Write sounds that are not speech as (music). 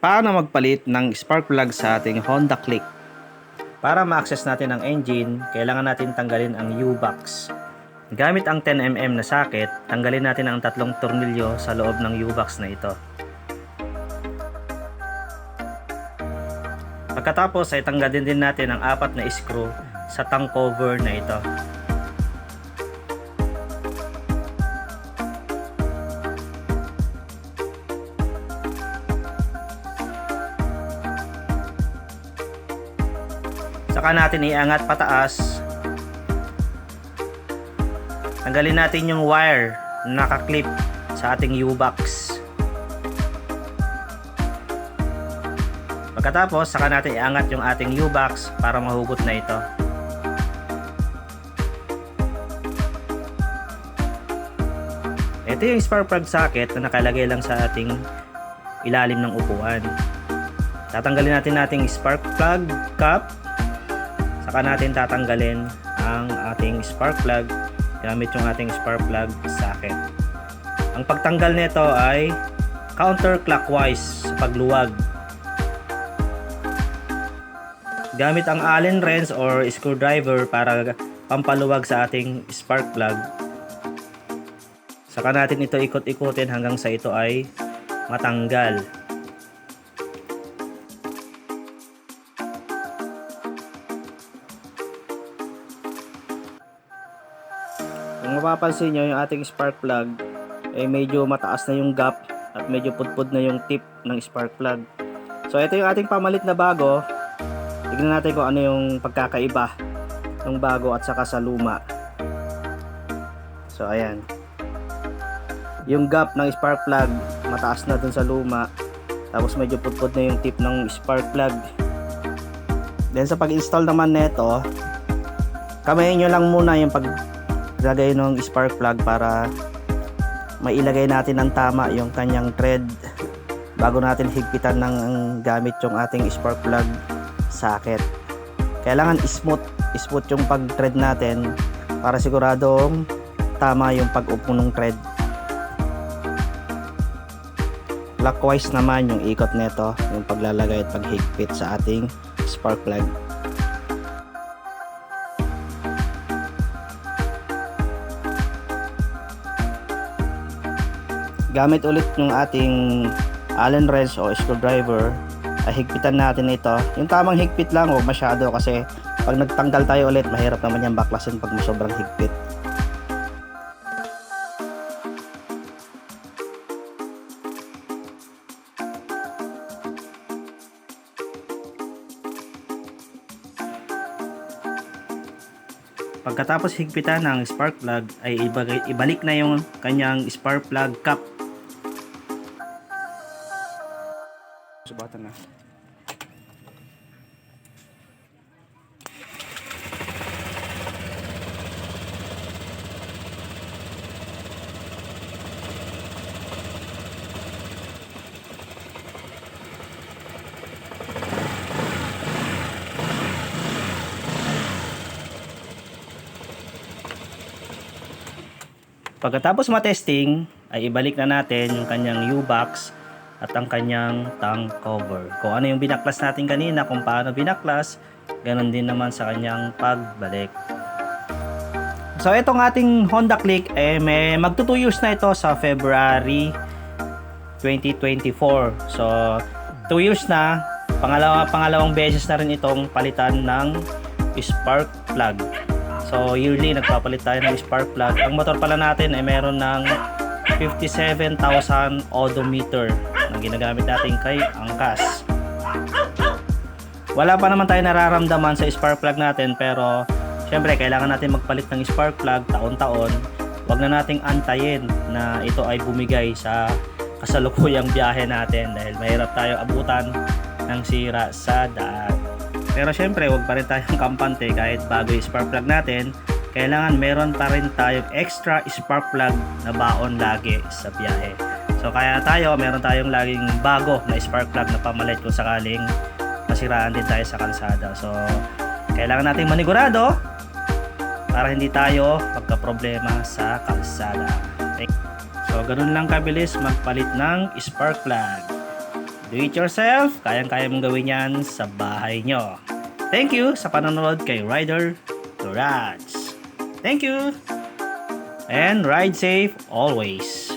paano magpalit ng spark plug sa ating Honda Click. Para ma-access natin ang engine, kailangan natin tanggalin ang U-box. Gamit ang 10mm na socket, tanggalin natin ang tatlong tornilyo sa loob ng U-box na ito. Pagkatapos ay tanggalin din natin ang apat na screw sa tank cover na ito. Saka natin iangat pataas. Tanggalin natin yung wire na nakaklip sa ating U-box. Pagkatapos, saka natin iangat yung ating U-box para mahugot na ito. Ito yung spark plug socket na nakalagay lang sa ating ilalim ng upuan. Tatanggalin natin nating spark plug cap saka natin tatanggalin ang ating spark plug gamit yung ating spark plug socket. Ang pagtanggal nito ay counterclockwise sa pagluwag. Gamit ang Allen wrench or screwdriver para pampaluwag sa ating spark plug. Saka natin ito ikot-ikutin hanggang sa ito ay matanggal. Kung mapapansin nyo, yung ating spark plug ay medyo mataas na yung gap at medyo pudpud na yung tip ng spark plug. So ito yung ating pamalit na bago. Tignan natin kung ano yung pagkakaiba ng bago at saka sa luma. So ayan. Yung gap ng spark plug mataas na dun sa luma. Tapos medyo pudpud na yung tip ng spark plug. Then sa pag-install naman nito, kamayin nyo lang muna yung pag lagay ng spark plug para mailagay natin ng tama yung kanyang thread bago natin higpitan ng gamit yung ating spark plug socket. Kailangan smooth smooth yung pag thread natin para siguradong tama yung pag-upo ng thread. Clockwise naman yung ikot nito yung paglalagay at paghigpit sa ating spark plug gamit ulit yung ating Allen wrench o screwdriver ay higpitan natin ito yung tamang higpit lang huwag masyado kasi pag nagtanggal tayo ulit mahirap naman yung baklasin pag sobrang higpit Pagkatapos higpitan ng spark plug ay ibalik na yung kanyang spark plug cap. Pagkatapos matesting, ay ibalik na natin yung kanyang U-box at ang kanyang tank cover. Kung ano yung binaklas natin kanina, kung paano binaklas, ganun din naman sa kanyang pagbalik. So itong ating Honda Click, eh, may magto 2 years na ito sa February 2024. So 2 years na, pangalawa, pangalawang beses na rin itong palitan ng spark plug. So yearly nagpapalit tayo ng spark plug. Ang motor pala natin ay meron ng 57,000 odometer na ginagamit natin kay angkas. Wala pa naman tayo nararamdaman sa spark plug natin pero syempre kailangan natin magpalit ng spark plug taon-taon. Huwag na nating antayin na ito ay bumigay sa kasalukuyang biyahe natin dahil mahirap tayo abutan ng sira sa daan. Pero syempre, wag pa rin tayong (laughs) kampante kahit bago yung spark plug natin. Kailangan meron pa rin tayong extra spark plug na baon lagi sa biyahe. So kaya tayo, meron tayong laging bago na spark plug na pamalit kung sakaling masiraan din tayo sa kalsada. So kailangan nating manigurado para hindi tayo magka-problema sa kalsada. So ganun lang kabilis magpalit ng spark plug. Do it yourself, kayang-kaya mong gawin yan sa bahay nyo. Thank you sa panonood kay Rider Garage. Thank you! And ride safe always.